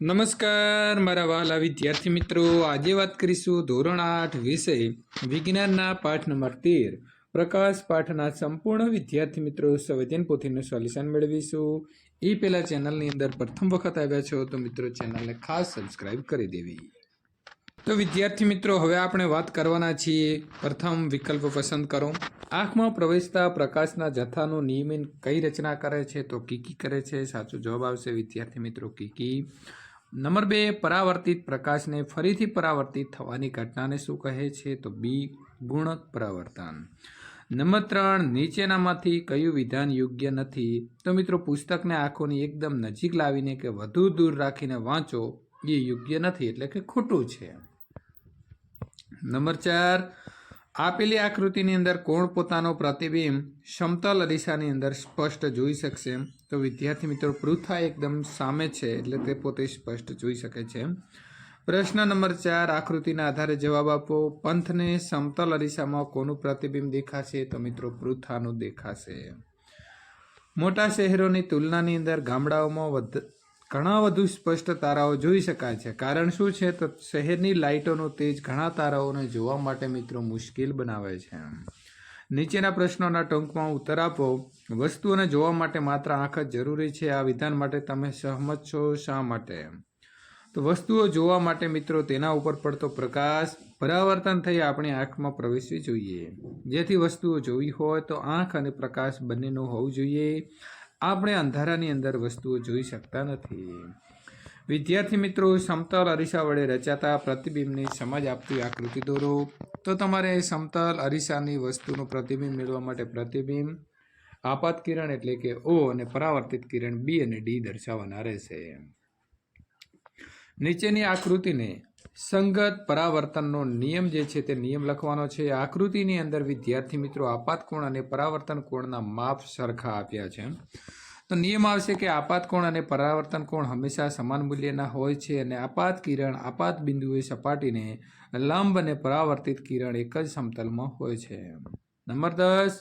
નમસ્કાર, મારા વાલા વિદ્યાર્થી મિત્રો. આજે વાત કરીશું ધોરણ આઠ વિષય વિજ્ઞાનના પાઠ નંબર તેર. પ્રકાશ પાઠના સંપૂર્ણ વિદ્યાર્થી મિત્રો સંવેદન પોથીનું સોલ્યુશન મેળવીશું. એ પહેલા ચેનલની અંદર પ્રથમ વખત આવ્યા છો તો મિત્રો, ચેનલને ખાસ સબસ્ક્રાઇબ કરી દેવી. તો વિદ્યાર્થી મિત્રો, હવે આપણે વાત કરવાના છીએ. પ્રથમ વિકલ્પ પસંદ કરો. આંખમાં પ્રવેશતા પ્રકાશના જથ્થાનું નિયમન કઈ રચના કરે છે, તો કીકી કરે છે? સાચો જવાબ આવશે વિદ્યાર્થી મિત્રો કીકી. નંબર બે, પરાવર્તિત પ્રકાશને ફરીથી પરાવર્તિત થવાની ઘટનાને શું કહે છે? તો બી ગુણક પરાવર્તન. નંબર ત્રણ, નીચેનામાંથી કયું વિધાન યોગ્ય નથી? તો મિત્રો પુસ્તકને આંખોની એકદમ નજીક લાવીને કે વધુ દૂર રાખીને વાંચો, એ યોગ્ય નથી, એટલે કે ખોટું છે. નંબર ચાર આપેલી આકૃતિની અંદર કોણ પોતાનો પ્રતિબિંબ સમતલ દિશાની અંદર સ્પષ્ટ જોઈ શકશે? તો વિદ્યાર્થી મિત્રો, પૃથા એકદમ સામે છે, એટલે તે પોતે સ્પષ્ટ જોઈ શકે છે. પ્રશ્ન નંબર ચાર, આકૃતિના આધારે જવાબ આપો. પંથને સમતલ અરીસામાં કોનું પ્રતિબિંબ દેખાશે? તો મિત્રો, પૃથાનું દેખાશે. મોટા શહેરોની તુલનાની અંદર ગામડાઓમાં ઘણા વધુ સ્પષ્ટ તારાઓ જોઈ શકાય છે. કારણ શું છે? તો શહેરની લાઇટોનો તેજ ઘણા તારાઓને જોવા માટે મિત્રો મુશ્કેલ બનાવે છે. નીચેના પ્રશ્નોના ટૂંકમાં ઉત્તર આપો. વસ્તુઓને જોવા માટે માત્ર આંખ જ જરૂરી છે. આ વિધાન માટે તમે સહમત છો શા માટે? તો વસ્તુઓ જોવા માટે મિત્રો તેના ઉપર પડતો પ્રકાશ પરાવર્તન થઈ આપણી આંખમાં પ્રવેશવી જોઈએ. જેથી વસ્તુઓ જોવી હોય તો આંખ અને પ્રકાશ બંનેનું હોવું જોઈએ. આપણે અંધારાની અંદર વસ્તુઓ જોઈ શકતા નથી. વિદ્યાર્થી મિત્રો, સમતલ અરીસા વડે રચાતા પ્રતિબિંબની સમજ આપતી આકૃતિ દોરો. તો તમારે સમતલ અરીસાની વસ્તુનું પ્રતિબિંબ મેળવવા માટે પ્રતિબિંબ, આપાત કિરણ એટલે કે ઓ અને પરાવર્તિત કિરણ બી અને ડી દર્શાવવાના રહેશે. નીચેની આકૃતિને સંગત પરાવર્તનનો નિયમ જે છે તે નિયમ લખવાનો છે. આકૃતિની અંદર વિદ્યાર્થી મિત્રો આપાત કોણ અને પરાવર્તન કોણના માપ સરખા આપ્યા છે. તો નિયમ આવશે કે આપાત કોણ અને પરાવર્તન કોણ હંમેશા સમાન મૂલ્યના હોય છે અને આપાત કિરણ આપાત બિંદુએ સપાટીને લંબ અને પરાવર્તિત કિરણ એક જ સમતલમાં હોય છે. નંબર દસ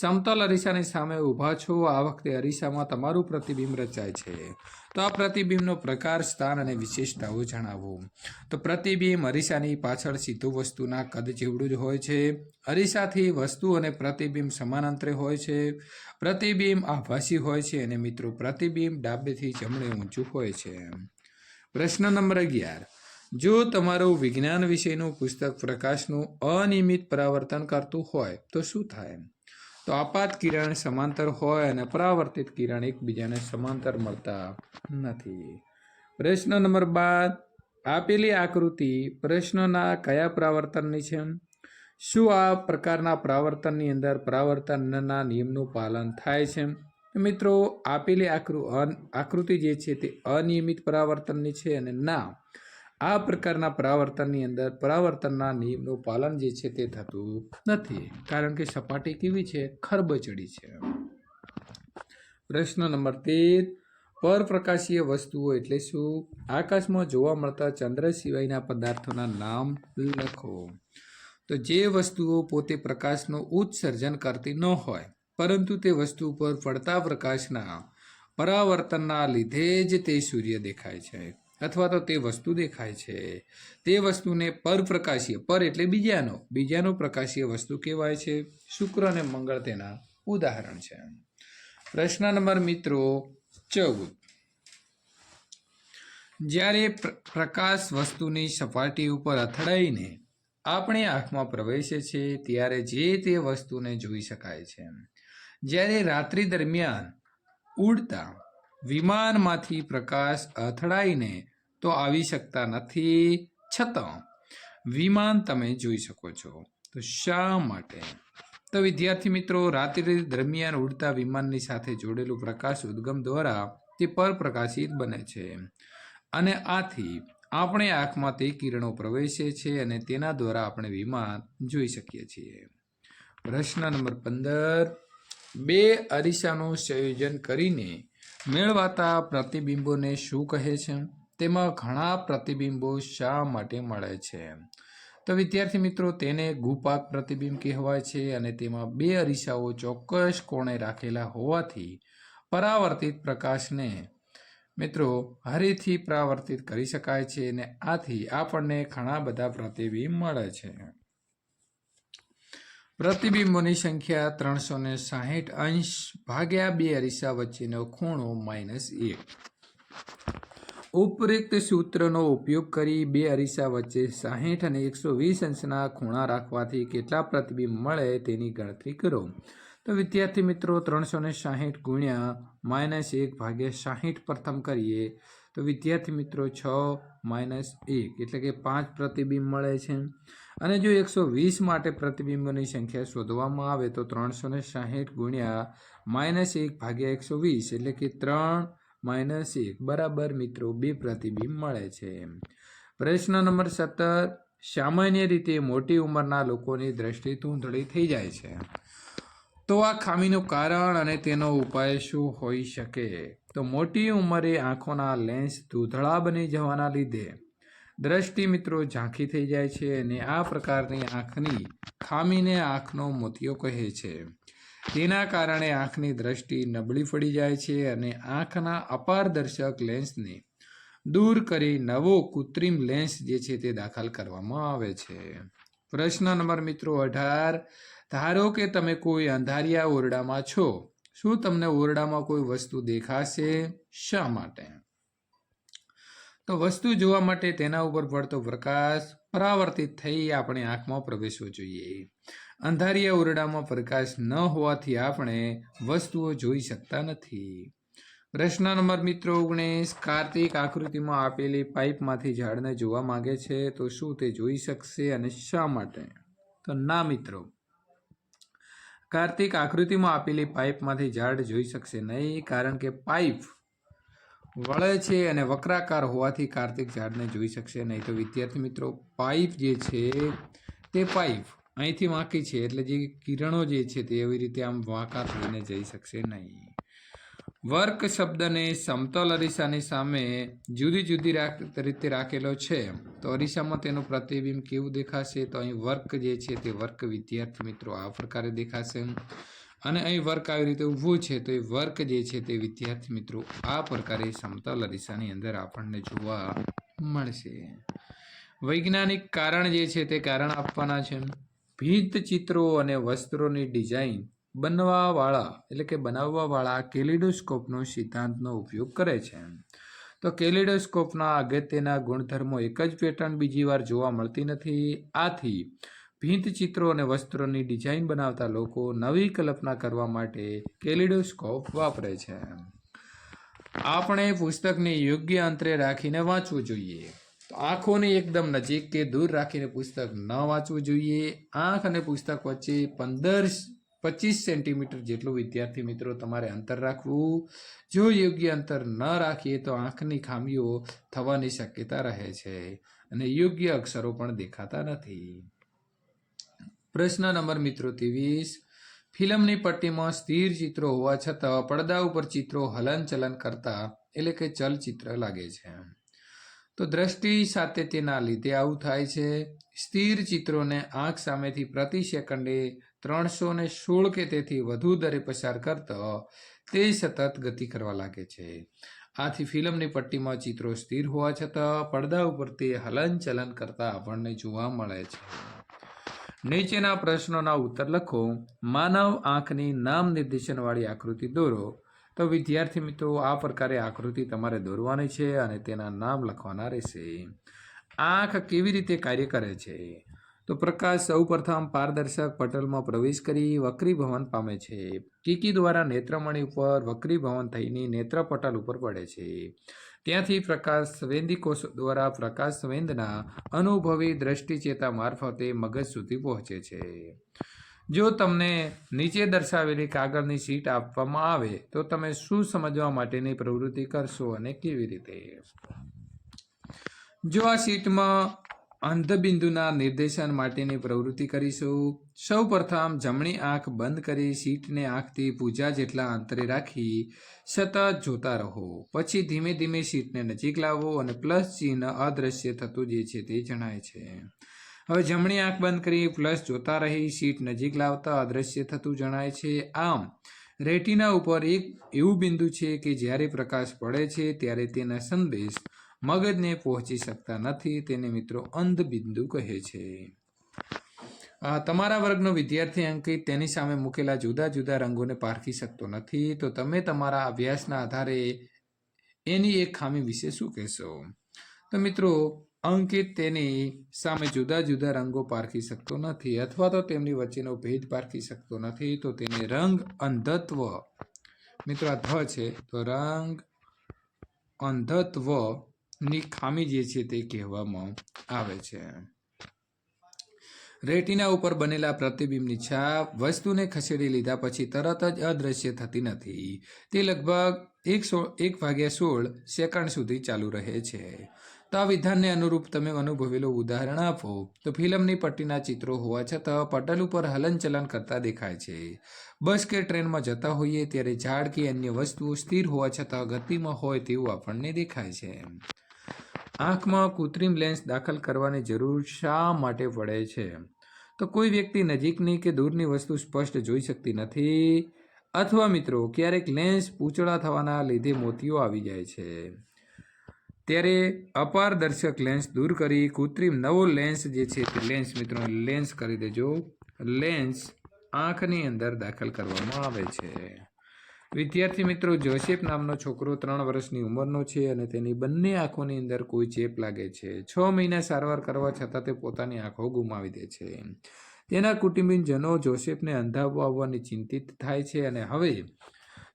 સમતલ અરીસાની સામે ઊભા છો. આ વખતે અરીસામાં તમારું પ્રતિબિંબ રચાય છે. તો આ પ્રતિબિંબનો પ્રકાર, સ્થાન અને વિશેષતાઓ જણાવો. તો પ્રતિબિંબ અરીસાની પાછળ સીધું વસ્તુના કદ જેવડું જ હોય છે. અરીસાથી વસ્તુ અને પ્રતિબિંબ સમાનાંતરે હોય છે. પ્રતિબિંબ આભાસી હોય છે અને મિત્રો, પ્રતિબિંબ ડાબેથી જમણે ઊંચું હોય છે. પ્રશ્ન નંબર અગિયાર. જો તમારું વિજ્ઞાન વિષયનું પુસ્તક પ્રકાશનું અનિયમિત પરાવર્તન કરતું હોય, તો શું થાય? તો આપાત કિરણ સમાંતર હોય અને પરાવર્તિત કિરણ એકબીજાને સમાંતર મળતા નથી. પ્રશ્ન નંબર બાર. આપેલી આકૃતિ પ્રશ્નના કયા પરાવર્તનની છે? શું આ પ્રકારના પરાવર્તનની અંદર પરાવર્તનના નિયમનું પાલન થાય છે? મિત્રો, આપેલી આકૃ આકૃતિ જે છે તે અનિયમિત પરાવર્તનની છે અને ના. આ પ્રકારના પરાવર્તનની અંદર પરાવર્તનના નિયમનું પાલન જે છે તે થતું નથી. કારણ કે સપાટી કેવી છે? ખરબચડી છે. પ્રશ્ન નંબર તેર. પરપ્રકાશીય વસ્તુઓ એટલે શું? આકાશમાં જોવા મળતા ચંદ્ર સિવાયના પદાર્થોના નામ લખો. તો જે વસ્તુઓ પોતે પ્રકાશનું ઉત્સર્જન કરતી ન હોય, પરંતુ તે વસ્તુ પર પડતા પ્રકાશના પરાવર્તનના લીધે જ તે સૂર્ય દેખાય છે. અથવા તો તે વસ્તુ દેખાય છે. તે વસ્તુને પરપ્રકાશીય, પર એટલે બીજાનો. બીજાનો પ્રકાશીય વસ્તુ કહેવાય છે. શુક્ર અને મંગળ તેના ઉદાહરણ છે. પ્રશ્ન નંબર મિત્રો ચૌદ. જ્યારે પ્ર- પ્રકાશ વસ્તુની સપાટી ઉપર અથડાઈને આપણે આંખમાં પ્રવેશે છે, ત્યારે જે તે વસ્તુને જોઈ શકાય છે. જ્યારે રાત્રિ દરમિયાન ઉડતા વિમાનમાંથી પ્રકાશ અથડાઈને તો આવી શકતા નથી છતાં. વિમાન તમે જોઈ શકો છો. તો શા માટે? તો વિદ્યાર્થી મિત્રો, રાત્રિ દરમિયાન ઉડતા વિમાનની સાથે જોડેલું પ્રકાશ ઉદ્ગમ દ્વારા તે પરપ્રકાશિત બને છે. અને આથી આપણે આંખમાં તે કિરણો પ્રવેશે છે અને તેના દ્વારા આપણે વિમાન જોઈ શકીએ છીએ. પ્રશ્ન નંબર પંદર. બે અરીસાનું સંયોજન કરીને મેળવાતા પ્રતિબિંબોને શું કહે છે? તેમાં ઘણા પ્રતિબિંબો શા માટે મળે છે? તો વિદ્યાર્થી મિત્રો, તેને ગુપાક પ્રતિબિંબ કહેવાય છે અને તેમાં બે અરીસાઓ ચોક્કસ કોણે રાખેલા હોવાથી પરાવર્તિત પ્રકાશને મિત્રો હરીથી પરાવર્તિત કરી શકાય છે અને આથી આપણને ઘણા બધા પ્રતિબિંબ મળે છે. પ્રતિબિંબોની સંખ્યા ત્રણસો ને સાહીઠ અંશ ભાગ્યા બે અરીસા વચ્ચેનો ખૂણો માઇનસ એક. ઉપરોક્ત સૂત્રનો ઉપયોગ કરી બે અરીસા વચ્ચે સાહીઠ અને એકસો વીસ અંશના ખૂણા રાખવાથી કેટલા પ્રતિબિંબ મળે તેની ગણતરી કરો. તો વિદ્યાર્થી મિત્રો ત્રણસો ને સાહીઠ ગુણ્યા માઇનસ એક ભાગ્યા સાહીઠ પ્રથમ કરીએ. તો વિદ્યાર્થી મિત્રો, છ માઇનસ એક, એટલે કે પાંચ પ્રતિબિંબ મળે છે. અને જો એકસો વીસ માટે પ્રતિબિંબોની સંખ્યા શોધવામાં આવે તો ત્રણસો ને સાહીઠ ગુણ્યા માઇનસ એક ભાગ્યા એકસો વીસ એટલે કે ત્રણ માઇનસ એક. બરાબર મિત્રો, બે પ્રતિબિંબ મળે છે. પ્રશ્ન નંબર સત્તર, સામાન્ય રીતે મોટી ઉંમરના લોકોની દ્રષ્ટિ ધૂંધળી થઈ જાય છે. તો આ ખામીનું કારણ અને તેનો ઉપાય શું હોઈ શકે? તો મોટી ઉંમરે આંખોના લેન્સ ધૂંધળા બની જવાના લીધે દ્રષ્ટિ મિત્રો ઝાંખી થઈ જાય છે અને આ પ્રકારની આંખની ખામીને આંખનો મોતિયો કહે છે. તેના કારણે આંખની દ્રષ્ટિ નબળી પડી જાય છે અને આંખના અપારદર્શક લેન્સને દૂર કરી નવો કૃત્રિમ લેન્સ જે છે તે દાખલ કરવામાં આવે છે. પ્રશ્ન નંબર મિત્રો અઢાર, ધારો કે તમે કોઈ અંધારિયા ઓરડામાં છો, શું તમને ઓરડામાં કોઈ વસ્તુ દેખાશે? શા માટે? તો વસ્તુ જોવા માટે તેના ઉપર પડતો પ્રકાશ પરાવર્તિત થઈ આપણે આંખમાં પ્રવેશવો જોઈએ. અંધારિયા ઓરડામાં પ્રકાશ ન હોવાથી આપણે વસ્તુઓ જોઈ શકતા નથી. પ્રશ્ન નંબર મિત્રો ઓગણીસ, કાર્તિક આકૃતિમાં આપેલી પાઇપમાંથી ઝાડને જોવા માંગે છે તો શું તે જોઈ શકશે અને શા માટે? તો ના મિત્રો. કાર્તિક આકૃતિમાં આપેલી પાઇપમાંથી ઝાડ જોઈ શકશે નહીં કારણ કે પાઇપ વળે છે અને વક્રાકાર હોવાથી કાર્તિક ઝાડને જોઈ શકશે. નહીં તો વિદ્યાર્થી મિત્રો, પાઇપ જે છે, તે પાઇપ અહીંથી વાંકી છે. એટલે જે કિરણો જે છે, તે એવી રીતે આમ વાંકા થઈને જઈ શકશે નહીં. વર્ક શબ્દને સમતલ અરીસાની સામે જુદી જુદી રીતે રાખેલો છે. તો અરીસામાં તેનું પ્રતિબિંબ કેવું દેખાશે? તો અહીં વર્ક જે છે, તે વર્ક વિદ્યાર્થી મિત્રો આ પ્રકારે દેખાશે. અને અહીં વર્ક આવી રીતે ઊભું છે તો એ વર્ક જે છે તે વિદ્યાર્થી મિત્રો આ પ્રકારે સમતલ અરીસાની અંદર આપણને જોવા મળશે. વૈજ્ઞાનિક કારણ જે છે તે કારણ આપવાના છે. ભીત ચિત્રો અને વસ્ત્રોની ડિઝાઇન બનવાવાળા એટલે કે બનાવવાવાળા કેલિડોસ્કોપનો સિદ્ધાંતનો ઉપયોગ કરે છે. તો કેલિડોસ્કોપના અગત્યના ગુણધર્મો એક જ પેટર્ન બીજી વાર જોવા મળતી નથી. આથી ભીંત ચિત્રો અને વસ્ત્રોની ડિઝાઇન બનાવતા લોકો નવી કલ્પના કરવા માટે કેલિડોસ્કોપ વાપરે છે. આપણે પુસ્તકને યોગ્ય અંતરે રાખીને વાંચવું જોઈએ. આંખોની એકદમ નજીક કે દૂર રાખીને પુસ્તક ન વાંચવું જોઈએ. આંખ અને પુસ્તક વચ્ચે પંદર પચીસ સેન્ટીમીટર જેટલું વિદ્યાર્થી મિત્રો તમારે અંતર રાખવું. જો યોગ્ય અંતર ન રાખીએ તો આંખની ખામીઓ થવાની શક્યતા રહે છે અને યોગ્ય અક્ષરો પણ દેખાતા નથી. પ્રશ્ન નંબર મિત્રો ત્રેવીસ. ફિલ્મની પટ્ટીમાં સ્થિર ચિત્રો હોવા છતાં પડદા ઉપર ચિત્રો હલનચલન કરતા એટલે કે ચલચિત્ર લાગે છે. તો દ્રષ્ટિ સાથે તેના લીધે આવું થાય છે. સ્થિર ચિત્રોને આંખ સામેથી પ્રતિ સેકન્ડે ત્રણસો ને સોળ કે તેથી વધુ દરે પસાર કરતો તે સતત ગતિ કરવા લાગે છે. આથી ફિલ્મની પટ્ટીમાં ચિત્રો સ્થિર હોવા છતાં પડદા ઉપર તે હલનચલન કરતા આપણને જોવા મળે છે. નીચેના પ્રશ્નોના ઉત્તર લખો. માનવ આંખની નામ નિર્દેશનવાળી આકૃતિ દોરો. તો વિદ્યાર્થી મિત્રો, આ પ્રકારે આકૃતિ તમારે દોરવાની છે અને તેના નામ લખવાના રહેશે. આંખ કેવી રીતે કાર્ય કરે છે? તો પ્રકાશ સૌપ્રથમ પારદર્શક પટલમાં પ્રવેશ કરી વક્રીભવન પામે છે. કીકી દ્વારા નેત્રમણી ઉપર વક્રીભવન થઈને નેત્રપટલ ઉપર પડે છે. ત્યાંથી પ્રકાશ સંવેદી કોષો દ્વારા પ્રકાશ સંવેદના અનુભવી દ્રષ્ટિચેતા મારફતે મગજ સુધી પહોંચે છે. જો તમને નીચે દર્શાવેલી કાગળની શીટ આપવામાં આવે, તો તમે શું સમજવા માટેની પ્રવૃત્તિ કરશો અને કેવી રીતે? જો આ શીટમાં અંધબિંદુના નિર્દેશન માટેની પ્રવૃત્તિ કરીશું. સૌ પ્રથમ જમણી આંખ બંધ કરી સીટને આંખથી પૂજા જેટલા અંતરે રાખી સતત જોતા રહો. પછી ધીમે ધીમે સીટને નજીક લાવો અને પ્લસ ચિહ્ન અદૃશ્ય થતું જે છે તે જણાય છે. હવે જમણી આંખ બંધ કરી પ્લસ જોતા રહી સીટ નજીક લાવતા અદૃશ્ય થતું જણાય છે. આમ, રેટીના ઉપર એક એવું બિંદુ છે કે જ્યારે પ્રકાશ પડે છે ત્યારે તેના સંદેશ મગજને પહોંચી શકતા નથી તેને મિત્રો અંધ બિંદુ કહે છે. તમારા વર્ગનો વિદ્યાર્થી અંકિત તેની સામે મૂકેલા જુદા જુદા રંગોને પારખી શકતો નથી. તો તમે તમારા અભ્યાસના આધારે એની એક ખામી વિશે શું કહેશો? તો મિત્રો અંકિત તેની સામે જુદા જુદા રંગો પારખી શકતો નથી અથવા તો તેમની વચ્ચેનો ભેદ પારખી શકતો નથી. તો તેને રંગ અંધત્વ, મિત્રો આ ધ છે. તો રંગ અંધત્વની ખામી જે છે તે કહેવામાં આવે છે. રેટિના ઉપર બનેલા પ્રતિબિંબની છાપ વસ્તુને ખસેડી લીધા પછી તરત જ અદ્રશ્ય થતી નથી. તે લગભગ એક સો એક ભાગ્યા સોળ સેકન્ડ સુધી ચાલુ રહે છે. તો આ વિધાનને અનુરૂપ તમે અનુભવેલું ઉદાહરણ આપો. તો ફિલ્મની પટ્ટીના ચિત્રો હોવા છતાં પટલ ઉપર હલનચલન કરતા દેખાય છે. બસ કે ટ્રેનમાં જતા હોઈએ ત્યારે ઝાડ કે અન્ય વસ્તુઓ સ્થિર હોવા છતાં ગતિમાં હોય તેવું આપણને દેખાય છે. આંખમાં કૃત્રિમ લેન્સ દાખલ કરવાની જરૂર શા માટે પડે છે? તો કોઈ વ્યક્તિ નજીકની કે દૂરની વસ્તુ સ્પષ્ટ જોઈ શકતી નથી. અથવા મિત્રો, ક્યારેક લેન્સ પૂંચડા થવાના લીધે મોતીઓ આવી જાય છે. ત્યારે અપારદર્શક લેન્સ દૂર કરી કૃત્રિમ નવો લેન્સ જે છે તે લેન્સ, મિત્રો, લેન્સ કરી દેજો. લેન્સ આંખની અંદર દાખલ કરવામાં આવે છે. વિદ્યાર્થી મિત્રો જોસેફ નામનો છોકરો ત્રણ વર્ષની ઉંમરનો છે અને તેની બંને આંખોની અંદર કોઈ ચેપ લાગે છે. છ મહિના સારવાર કરવા છતાં તે પોતાની આંખો ગુમાવી દે છે. તેના કુટુંબીજનો જોસેફને અંધાવો ચિંતિત થાય છે અને હવે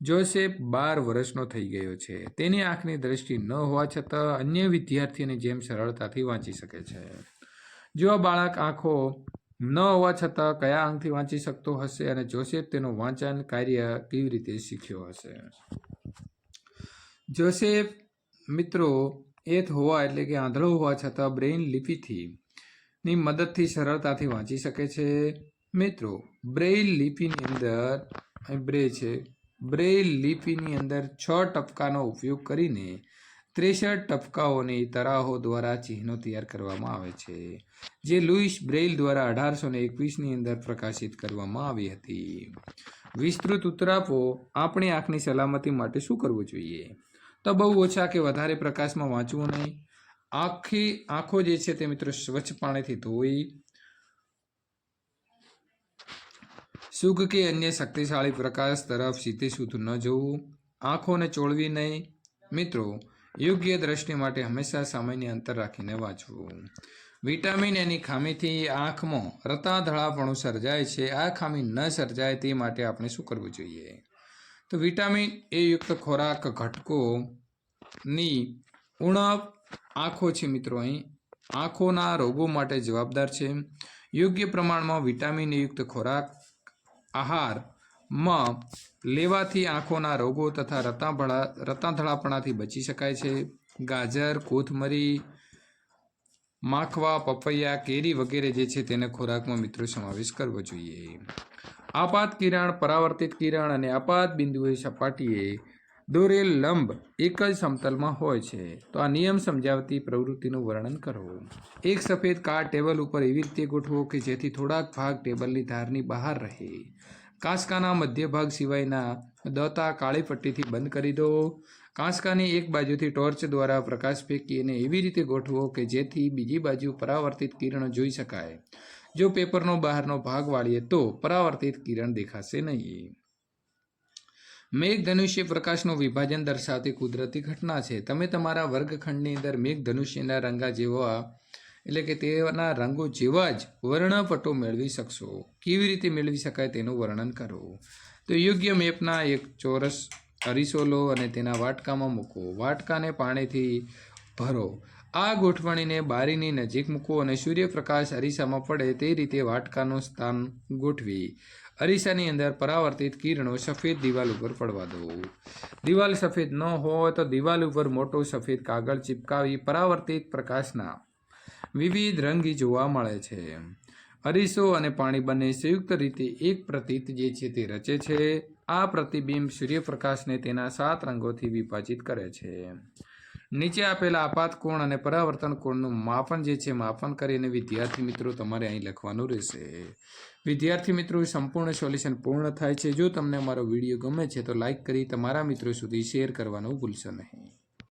જોસેફ બાર વર્ષનો થઈ ગયો છે. તેની આંખની દ્રષ્ટિ ન હોવા છતાં અન્ય વિદ્યાર્થીઓની જેમ સરળતાથી વાંચી શકે છે. જો બાળક આંખો ન હોવા છતાં કયા અંગથી વાંચી શકતો હશે અને જોસેફ તેનું વાંચન કાર્ય કેવી રીતે શીખ્યો હશે? જોસેફ મિત્રો એથ હોવા એટલે કે આંધળો હોવા છતાં બ્રેઇન લિપિથી ની મદદથી સરળતાથી વાંચી શકે છે. મિત્રો બ્રેઇલ લિપિની અંદર બ્રે છે બ્રેઇલ લિપિની અંદર છ ટપકાનો ઉપયોગ કરીને ત્રેસઠ ટપકાઓની તરાહો દ્વારા ચિહ્નો તૈયાર કરવામાં આવે છે, જે લુઈસ બ્રેઇલ દ્વારા અઢારસો ને એકવીસની અંદર પ્રકાશિત કરવામાં આવી હતી. વિસ્તૃત ઉત્તર આપો આપણી આંખની સલામતી માટે શું કરવું જોઈએ? તો બહુ ઓછા કે વધારે પ્રકાશમાં વાંચવું નહીં. આખી, આંખો જે છે તે મિત્રો સ્વચ્છ પાણીથી ધોઈ સુખ કે અન્ય શક્તિશાળી પ્રકાશ તરફ સીધે સુધી ન જવું. આંખોને ચોળવી નહીં. મિત્રો યોગ્ય દ્રષ્ટિ માટે હંમેશા સમયની અંતર રાખીને વાંચવું. વિટામિન એની ખામીથી આંખમાં રતાધળાપણું સર્જાય છે. આ ખામી ન સર્જાય તે માટે આપણે શું કરવું જોઈએ? તો વિટામિન એ યુક્ત ખોરાક ઘટકોની ઉણપ આંખો છે મિત્રો અહીં. આંખોના રોગો માટે જવાબદાર છે. યોગ્ય પ્રમાણમાં વિટામિન યુક્ત ખોરાક આહારમાં લેવાથી આંખોના રોગો તથા રતાભળા, રતાંધળાપણાથી બચી શકાય છે. ગાજર, કોથમરી, માખવા, પપૈયા, કેરી વગેરે જે છે તેને ખોરાકમાં મિત્રો સમાવેશ કરવો જોઈએ. આપાત કિરણ, પરાવર્તિત કિરણ અને આપાત બિંદુએ સપાટીએ દોરેલ લંબ એક જ સમતલમાં હોય છે. તો આ નિયમ સમજાવતી પ્રવૃત્તિનું વર્ણન કરો. એક સફેદ કાર્ડ ટેબલ ઉપર એવી રીતે ગોઠવો કે જેથી થોડાક ભાગ ટેબલની ધારની બહાર રહે. કાંસકાના મધ્ય ભાગ સિવાયના દોતા કાળી પટ્ટીથી બંધ કરી દો. કાંસકાની એક બાજુથી ટોર્ચ દ્વારા પ્રકાશ ફેંકીને એવી રીતે ગોઠવો કે જેથી બીજી બાજુ પરાવર્તિત કિરણ જોઈ શકાય. જો પેપરનો બહારનો ભાગ વાળીએ તો પરાવર્તિત કિરણ દેખાશે નહીં. મેઘધનુષ્ય પ્રકાશનું વિભાજન દર્શાવતી કુદરતી ઘટના છે. તમે તમારા વર્ગખંડની અંદર મેઘધનુષ્યના રંગા જેવા એટલે કે તેના રંગો જેવા જ વર્ણપટો મેળવી શકશો. કેવી રીતે મેળવી શકાય તેનું વર્ણન કરો? તો યોગ્ય મેપના એક ચોરસ અરીસો લો અને તેના વાટકામાં મૂકો. વાટકાને પાણીથી ભરો. આ ગોઠવણીને બારીની નજીક મૂકો અને સૂર્યપ્રકાશ અરીસામાં પડે તે રીતે વાટકાનું સ્થાન ગોઠવી. અરીસાની અંદર પરાવર્તિત કિરણો સફેદ દિવાલ ઉપર પડવા દો. દિવાલ સફેદ ન હોય તો દિવાલ ઉપર મોટો સફેદ કાગળ ચિપકાવી પરાવર્તિત પ્રકાશના વિવિધ રંગી જોવા મળે છે. અરીસો અને પાણી બંને સંયુક્ત રીતે એક પ્રતીત જે છે તે રચે છે. આ પ્રતિબિંબ સૂર્યપ્રકાશને તેના સાત રંગોથી વિભાજિત કરે છે. નીચે આપેલા આપાત કોણ અને પરાવર્તન કોણનું માપન જે છે માપન કરીને વિદ્યાર્થી મિત્રો તમારે અહીં લખવાનું રહેશે. વિદ્યાર્થી મિત્રો, સંપૂર્ણ સોલ્યુશન પૂર્ણ થાય છે. જો તમને અમારો વીડિયો ગમે છે તો લાઇક કરી તમારા મિત્રો સુધી શેર કરવાનું ભૂલશો નહીં.